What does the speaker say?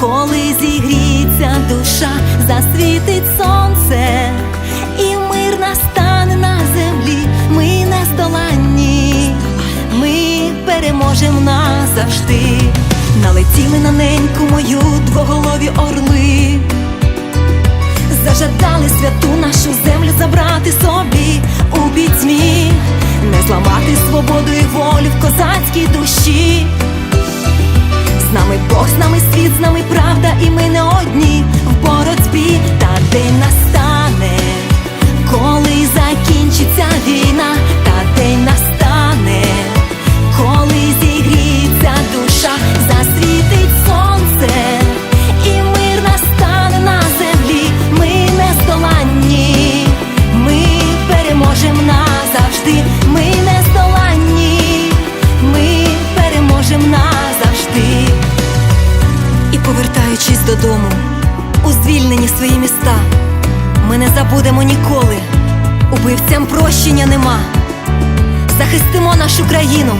коли зігріється душа, засвітить сонце, і мир настане на землі, ми не здоланні, ми переможемо назавжди. Налетіли на неньку мою двоголові орли. Зажадали святу нашу землю забрати собі у пітьмі, не зламати свободу і волю в козацькій душі. Світ, з нами повертаючись додому, у звільнені свої міста, ми не забудемо ніколи, убивцям прощення нема. Захистимо нашу країну,